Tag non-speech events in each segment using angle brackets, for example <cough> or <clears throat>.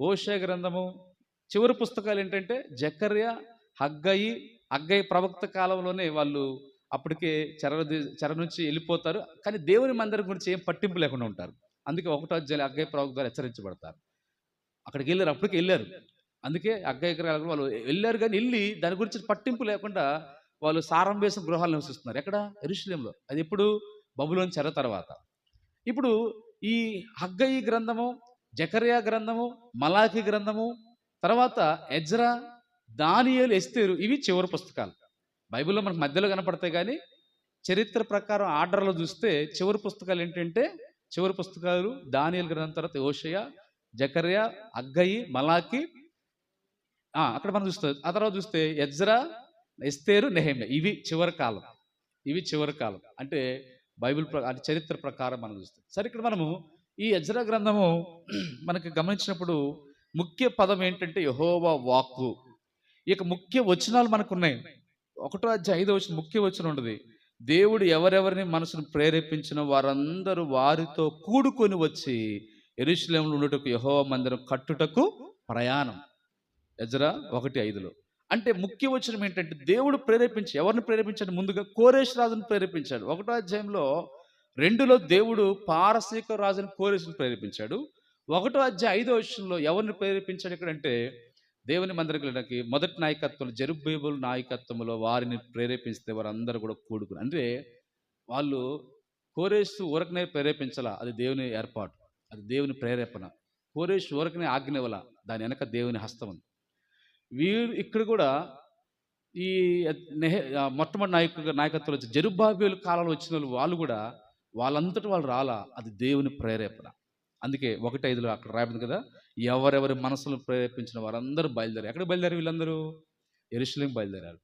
ఓషయ గ్రంథము చివరి పుస్తకాలు ఏంటంటే జకర్య హగ్గయి హగ్గయి ప్రవక్త కాలంలోనే వాళ్ళు అప్పటికే చెర చెర నుంచి వెళ్ళిపోతారు. కానీ దేవుని మందిరం గురించి ఏం పట్టింపు లేకుండా ఉంటారు. అందుకే ఒకటో అధ్యాయులు అగ్గయ్య ప్రవక్త ద్వారా హెచ్చరించబడతారు. అక్కడికి వెళ్ళారు అప్పటికి వెళ్ళారు. అందుకే అగ్గయ్య గ్రహాలకు వాళ్ళు వెళ్ళారు కానీ వెళ్ళి దాని గురించి పట్టింపు లేకుండా వాళ్ళు సారం వేసిన గృహాలు నివసిస్తున్నారు. ఎక్కడ? ఎరుషులేంలో అది ఎప్పుడు బబులోని చెర తర్వాత. ఇప్పుడు ఈ హగ్గయి గ్రంథము జకర్యా గ్రంథము మలాఖీ గ్రంథము తర్వాత ఎజ్రా దానియలు ఎస్తేరు ఇవి చివరి పుస్తకాలు. బైబిల్లో మనకు మధ్యలో కనపడతాయి కానీ చరిత్ర ప్రకారం ఆర్డర్లో చూస్తే చివరి పుస్తకాలు ఏంటంటే చివరి పుస్తకాలు దానియల్ గ్రంథం తర్వాత ఓషయ జకర్యా అగ్గయి మలాకి అక్కడ మనం చూస్తే ఆ తర్వాత చూస్తే ఎజ్రా ఎస్తేరు నెహమ్య ఇవి చివరి కాలం. ఇవి చివరి కాలం. అంటే బైబిల్ ప్ర- చరిత్ర ప్రకారం మనం చూస్తాం. సరే ఇక్కడ మనము ఈ ఎజ్రా గ్రంథము మనకి గమనించినప్పుడు ముఖ్య పదం ఏంటంటే యహోవా వాక్కు. ఇక ముఖ్య వచనాలు మనకు ఉన్నాయి ఒకటో అధ్యాయ ఐదో వచ్చిన ముఖ్య వచనం ఉండదు దేవుడు ఎవరెవరిని మనసును ప్రేరేపించిన వారందరూ వారితో కూడుకొని వచ్చి ఎరుశలేంలో ఉండటకు యహోవ మందిరం కట్టుటకు ప్రయాణం. ఎజరా ఒకటి ఐదులో. అంటే ముఖ్య వచనం ఏంటంటే దేవుడు ప్రేరేపించి ఎవరిని ప్రేరేపించాడు? ముందుగా కోరేష్ రాజును ప్రేరేపించాడు. ఒకటో అధ్యాయంలో రెండులో దేవుడు పారసీక రాజుని కోరేషుని ప్రేరేపించాడు. ఒకటో అధ్యాయ ఐదో విషయంలో ఎవరిని ప్రేరేపించాడు ఇక్కడంటే దేవుని మందిరకి మొదటి నాయకత్వంలో జరుబేబుల్ నాయకత్వంలో వారిని ప్రేరేపిస్తే వారందరూ కూడా కూడుకుని. అంటే వాళ్ళు కోరేసు ఊరకనే ప్రేరేపించాల అది దేవుని ఏర్పాటు అది దేవుని ప్రేరేపణ. కోరేసు ఊరకనే ఆజ్ఞవల దాని వెనక దేవుని హస్తం ఉంది. వీరు ఇక్కడ కూడా ఈ నెహ మొట్టమొదటి నాయకు నాయకత్వంలో వచ్చి జరుబాబేలు కాలంలో వచ్చిన వాళ్ళు వాళ్ళు కూడా వాళ్ళంతటి వాళ్ళు రాలా. అది దేవుని ప్రేరేపణ. అందుకే ఒకటి ఐదులో అక్కడ రాయబడింది కదా ఎవరెవరి మనసులు ప్రేరేపించిన వారందరూ బయలుదేరారు. ఎక్కడ బయలుదేరారు వీళ్ళందరూ? ఎరుశలేం బయలుదేరారు.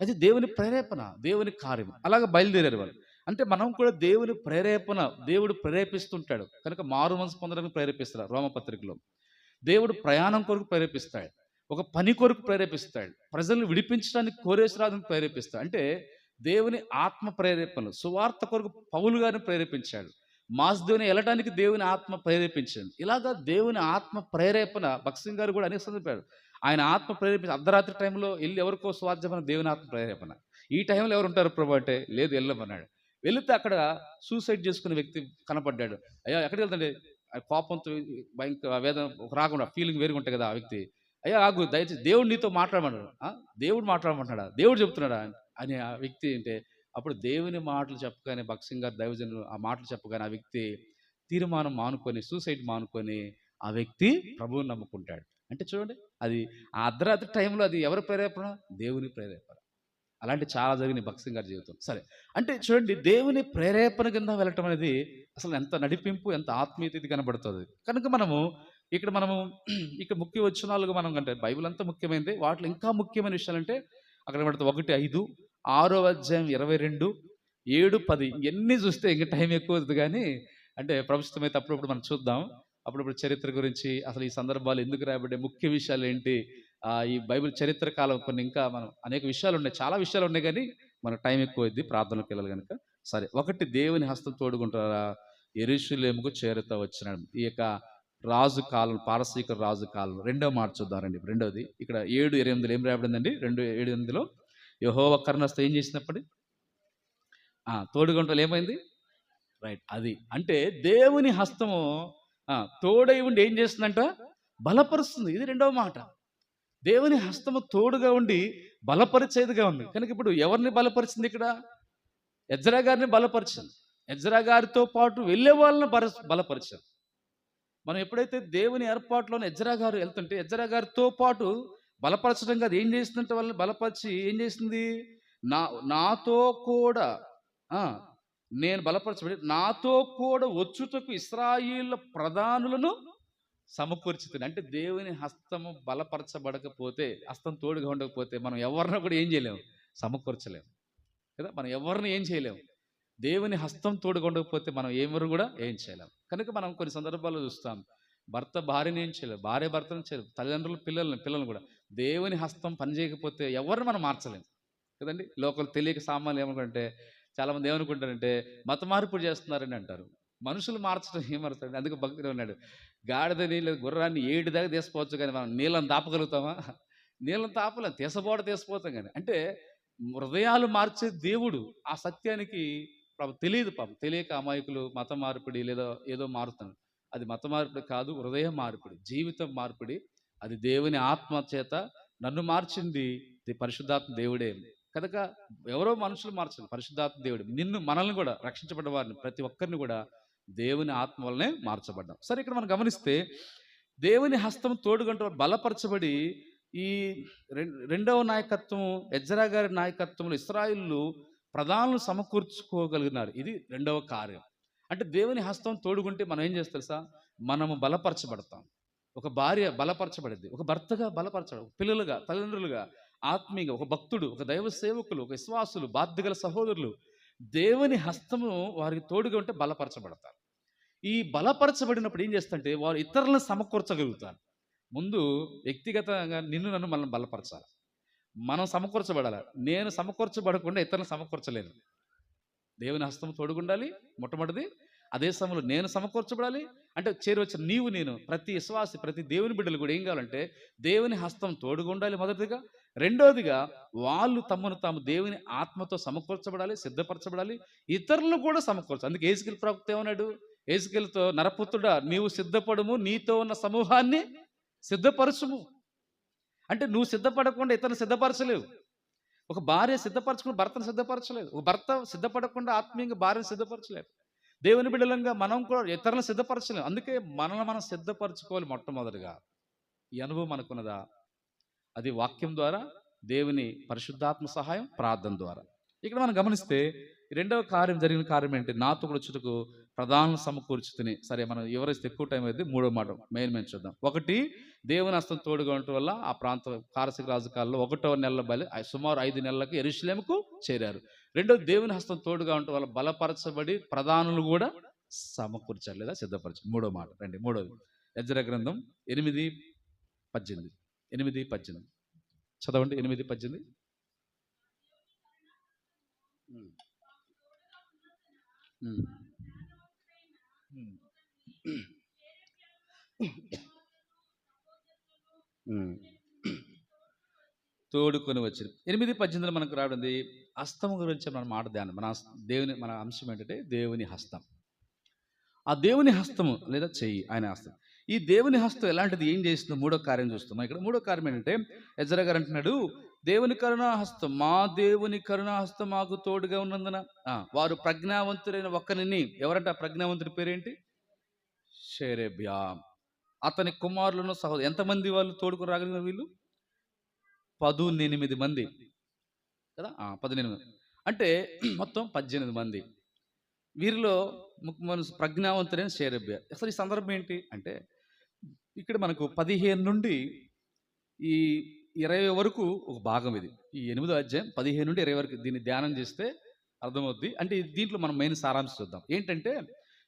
అది దేవుని ప్రేరేపణ దేవుని కార్యం అలాగే బయలుదేరారు వాళ్ళు. అంటే మనం కూడా దేవుని ప్రేరేపణ దేవుడు ప్రేరేపిస్తుంటాడు. కనుక మారు మనసు పొందడానికి ప్రేరేపిస్తారు రోమపత్రికలో. దేవుడు ప్రయాణం కొరకు ప్రేరేపిస్తాడు. ఒక పని కొరకు ప్రేరేపిస్తాడు. ప్రజలను విడిపించడానికి కోరేశ్వరాజును ప్రేరేపిస్తాడు. అంటే దేవుని ఆత్మ ప్రేరేపణలు. సువార్త కొరకు పౌలు గారిని ప్రేరేపించాడు. మాస్దేవుని వెళ్ళడానికి దేవుని ఆత్మ ప్రేరేపించాడు ఇలాగా దేవుని ఆత్మ ప్రేరేపణ భక్సింగ్ గారు కూడా అనేక సందర్భాడు ఆయన ఆత్మ ప్రేరేపించి అర్ధరాత్రి టైంలో వెళ్ళి ఎవరికో స్వాధ్యమైన దేవుని ఆత్మ ప్రేరేపణ. ఈ టైంలో ఎవరు ఉంటారు ప్రభు అంటే? లేదు వెళ్ళమన్నాడు. వెళితే అక్కడ సూసైడ్ చేసుకునే వ్యక్తి కనపడ్డాడు. అయ్యా ఎక్కడికి వెళ్తాండి? ఆ కోపంతో భయంకర వేదన ఒక రాకుండా ఫీలింగ్ వేరుగా ఉంటాయి కదా ఆ వ్యక్తి. అయ్యా ఆగు దయచేసి దేవుడు నీతో మాట్లాడమన్నాడు. "ఆ? దేవుడు మాట్లాడమంటున్నాడా? దేవుడు చెప్తున్నాడా? అనే ఆ వ్యక్తి అంటే అప్పుడు దేవుని మాటలు చెప్పగానే భక్సింగ్ గారు దైవజనులు ఆ మాటలు చెప్పగానే ఆ వ్యక్తి తీర్మానం మానుకొని సూసైడ్ మానుకొని ఆ వ్యక్తి ప్రభువుని నమ్ముకుంటాడు. అంటే చూడండి అది ఆ అర్ధరాత్రి టైంలో అది ఎవరి ప్రేరేపణ? దేవుని ప్రేరేపణ. అలాంటి చాలా జరిగిన భక్సింగ్ గారి జీవితం సరే అంటే చూడండి దేవుని ప్రేరేపణ కింద వెళ్ళటం అనేది అసలు ఎంత నడిపింపు ఎంత ఆత్మీయత ఇది కనబడుతుంది. కనుక మనము ఇక్కడ మనము <clears throat> ఇక్కడ ముఖ్య వచనాలుగా మనం అంటే బైబిల్ అంతా ముఖ్యమైనది వాటిలో ఇంకా ముఖ్యమైన విషయాలు అంటే అక్కడ పడుతుంది ఒకటి ఐదు ఆరో అధ్యాయం ఇరవై రెండు ఏడు పది ఇవన్నీ చూస్తే ఇంకా టైం ఎక్కువ అవుతుంది కానీ అంటే ప్రభుత్వం అయితే అప్పుడప్పుడు మనం చూద్దాం. అప్పుడప్పుడు చరిత్ర గురించి అసలు ఈ సందర్భాలు ఎందుకు రాబడ్డాయి ముఖ్య విషయాలు ఏంటి ఈ బైబిల్ చరిత్ర కాలం కొన్ని ఇంకా మనం అనేక విషయాలు ఉన్నాయి చాలా విషయాలు ఉన్నాయి కానీ మనకు టైం ఎక్కువ అయింది ప్రార్థనకు వెళ్ళాలి కనుక. సరే ఒకటి దేవుని హస్తం తోడుకుంటారా? ఎరుషులేముకు చేరుతా వచ్చినాడు. ఈ యొక్క రాజు కాలం పారసీక రాజు కాలం. రెండో మాట చూద్దామండి రెండోది ఇక్కడ ఏడు ఎనిమిదిలో ఏం రాయబడిందండి? రెండు ఏడు ఎనిమిదిలో యహోవ కర్ణస్థ ఏం చేసినప్పుడు? ఆ, తోడుగుంటలు ఏమైంది? రైట్ అది. అంటే దేవుని హస్తము తోడై ఉండి ఏం చేస్తుందంట? బలపరుస్తుంది. ఇది రెండవ మాట. దేవుని హస్తము తోడుగా ఉండి బలపరిచేదిగా ఉంది. కనుక ఇప్పుడు ఎవరిని బలపరిచింది ఇక్కడ? ఎజ్రా గారిని బలపరిచింది. ఎజ్రా గారితో పాటు వెళ్ళే వాళ్ళని బల బలపరిచారు. మనం ఎప్పుడైతే దేవుని ఏర్పాటులోని ఎజ్రా గారు వెళ్తుంటే ఎజ్రా గారితో పాటు బలపరచడం కాదు ఏం చేస్తుందంటే వాళ్ళని బలపరిచి ఏం చేసింది నా నాతో కూడా నేను బలపరచబడి నాతో కూడా వచ్చుటకు ఇస్రాయిల్ ప్రధానులను సమకూర్చుతుంది. అంటే దేవుని హస్తము బలపరచబడకపోతే హస్తం తోడుగా ఉండకపోతే మనం ఎవరిని కూడా ఏం చేయలేము సమకూర్చలేము కదా? మనం ఎవరిని ఏం చేయలేము దేవుని హస్తం తోడుగా ఉండకపోతే మనం ఎవరు కూడా ఏం చేయలేము కనుక మనం కొన్ని సందర్భాల్లో చూస్తాం భర్త భార్యని ఏం చేయలేదు భార్య భర్తను చేయలేదు తల్లిదండ్రులు పిల్లల్ని పిల్లల్ని కూడా. దేవుని హస్తం పనిచేయకపోతే ఎవరిని మనం మార్చలేం. కదండి? లోకల్ తెలియక సామాన్లు ఏమనుకుంటే చాలామంది ఏమనుకుంటారంటే మత మార్పుడు చేస్తున్నారని అంటారు. మనుషులు మార్చడం ఏమరుతాడు అందుకే భక్తుడు ఉన్నాడు. గాడిదని నీళ్ళు గుర్రాన్ని ఏడు దాకా తీసుకోవచ్చు కానీ మనం నీళ్ళని దాపగలుగుతామా? నీళ్ళని తాపలేం. తీసబోడ తీసిపోతాం కానీ. అంటే హృదయాలు మార్చే దేవుడు ఆ సత్యానికి పాపం తెలియదు పాపం. తెలియక అమాయకులు మత మార్పిడి లేదా ఏదో మారుతాను అది మత మార్పిడి కాదు హృదయ మార్పిడి జీవితం మార్పిడి అది దేవుని ఆత్మ చేత నన్ను మార్చింది ఇది పరిశుద్ధాత్మ దేవుడే కనుక ఎవరో మనుషులు మార్చరు పరిశుద్ధాత్మ దేవుడు. నిన్ను మనల్ని కూడా రక్షించబడ్డ వారిని ప్రతి ఒక్కరిని కూడా దేవుని ఆత్మ వల్లనే మార్చబడ్డాం. సరే ఇక్కడ మనం గమనిస్తే దేవుని హస్తం తోడుగంటూ బలపరచబడి ఈ రెండవ నాయకత్వం ఎజ్రా గారి నాయకత్వంలో ఇస్రాయిల్లు ప్రధానులు సమకూర్చుకోగలిగినారు. ఇది రెండవ కార్యం. అంటే దేవుని హస్తం తోడుకుంటే మనం ఏం చేస్తారు సార్ మనము బలపరచబడతాం. ఒక భార్య బలపరచబడింది. ఒక భర్తగా బలపరచడం పిల్లలుగా తల్లిదండ్రులుగా ఆత్మీయంగా ఒక భక్తుడు ఒక దైవ సేవకులు ఒక విశ్వాసులు బాధ్యగల సహోదరులు దేవుని హస్తము వారికి తోడుగా ఉంటే బలపరచబడతారు. ఈ బలపరచబడినప్పుడు ఏం చేస్తుంటే వారు ఇతరులను సమకూర్చగలుగుతారు. ముందు వ్యక్తిగతంగా నిన్ను నన్ను మనం బలపరచాలి. మనం సమకూర్చబడాలి. నేను సమకూర్చబడకుండా ఇతరులను సమకూర్చలేను. దేవుని హస్తం తోడుగుండాలి మొట్టమొదటిది అదే సమయంలో నేను సమకూర్చబడాలి? అంటే చేరవచ్చిన నీవు నేను ప్రతి విశ్వాసి ప్రతి దేవుని బిడ్డలు కూడా ఏం కావాలంటే దేవుని హస్తం తోడుగా ఉండాలి మొదటిగా రెండోదిగా వాళ్ళు తమను తాము దేవుని ఆత్మతో సమకూర్చబడాలి సిద్ధపరచబడాలి ఇతరులను కూడా సమకూర్చాలి అందుకే ఏసుకెళ్ళి ప్రవక్త ఏమన్నాడు? ఏసుకెళ్ళతో నరపుత్రుడా నీవు సిద్ధపడము నీతో ఉన్న సమూహాన్ని సిద్ధపరచుము. అంటే నువ్వు సిద్ధపడకుండా ఇతరులు సిద్ధపరచలేవు. ఒక భార్య సిద్ధపరచకుండా భర్తను సిద్ధపరచలేదు ఒక భర్త సిద్ధపడకుండా ఆత్మీయంగా భార్యను సిద్ధపరచలేదు దేవుని బిడ్డలంగా మనం కూడా ఇతరులను సిద్ధపరచలేము అందుకే మనల్ని మనం సిద్ధపరచుకోవాలి మొట్టమొదటిగా. ఈ అనుభవం మనకున్నదా? అది వాక్యం ద్వారా దేవుని పరిశుద్ధాత్మ సహాయం ప్రార్థన ద్వారా. ఇక్కడ మనం గమనిస్తే రెండవ కార్యం జరిగిన కార్యం ఏంటి? నాతో కూడా వచ్చుటకు ప్రధాన సమకూర్చుతుని సరే మనం ఎవరైతే ఎక్కువ టైం అయితే మూడో మాట మెయిన్ మెయిన్ చూద్దాం. ఒకటి దేవుని హస్తం తోడుగా ఉండటం వల్ల ఆ ప్రాంత కారసిక రాజకాలంలో ఒకటో నెలల బలి సుమారు ఐదు నెలలకు ఎరుషులేముకు చేరారు. రెండో దేవుని హస్తం తోడుగా ఉండటం వల్ల బలపరచబడి ప్రధానులు కూడా సమకూర్చారు లేదా సిద్ధపరచారు. మూడో మాట రండి మూడోది. యజ్ర గ్రంథం ఎనిమిది పద్దెనిమిది. ఎనిమిది పద్దెనిమిది. చదవండి ఎనిమిది పద్దెనిమిది. తోడుకొని వచ్చింది ఎనిమిది పద్దెనిమిది మనకు రావడంది హస్తం గురించి మన మాట ధ్యానం మన దేవుని మన అంశం ఏంటంటే దేవుని హస్తం. ఆ దేవుని హస్తము లేదా చెయ్యి ఆయన హస్తం. ఈ దేవుని హస్తం ఎలాంటిది ఏం చేస్తుందో? మూడో కార్యం చూస్తున్నాం. ఇక్కడ మూడో కార్యం ఏంటంటే ఎజ్ర గారు అంటున్నాడు దేవుని కరుణాహస్తం మా దేవుని కరుణాహస్తం మాకు తోడుగా ఉన్నందున వారు ప్రజ్ఞావంతుడైన ఒక్కరిని ఎవరంటే? ఆ ప్రజ్ఞావంతుడి పేరేంటి? షేరేబ్యా అతని కుమారులను సహోదరు ఎంతమంది వాళ్ళు తోడుకు రాగలిగిన వీళ్ళు? పదునెనిమిది మంది. కదా? పదునెనిమిది అంటే <clears throat> మొత్తం పద్దెనిమిది మంది. వీరిలో ము- మన ప్రజ్ఞావంతుడైన షేరబ్య. అసలు ఈ సందర్భం ఏంటి? అంటే ఇక్కడ మనకు పదిహేను నుండి ఈ ఇరవై వరకు ఒక భాగం ఇది. ఈ ఎనిమిదో అధ్యాయం పదిహేను నుండి ఇరవై వరకు దీన్ని ధ్యానం చేస్తే అర్థమవుద్ది. అంటే దీంట్లో మనం మెయిన్ సారాంశం చూద్దాం. ఏంటంటే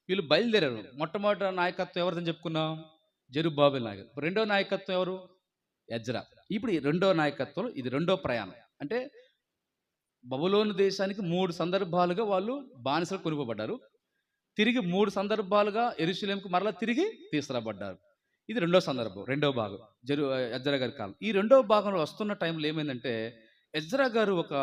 వీళ్ళు బయలుదేరారు. మొట్టమొదటి నాయకత్వం ఎవరిదని చెప్పుకున్నాం? జరుబాబుల్ నాయకత్వం రెండో నాయకత్వం ఎవరు? ఎజ్రా. ఇప్పుడు ఈ రెండో నాయకత్వం ఇది రెండో ప్రయాణం. అంటే బబులోని దేశానికి మూడు సందర్భాలుగా వాళ్ళు బానిసలు కొనుకోబడ్డారు తిరిగి మూడు సందర్భాలుగా ఎరుశలేంకు మరలా తిరిగి తీసుకురాబడ్డారు. ఇది రెండో సందర్భం రెండో భాగం. జరు ఎజ్రా గారి కాలం. ఈ రెండో భాగంలో వస్తున్న టైంలో ఏమైందంటే ఎజ్రా గారు ఒక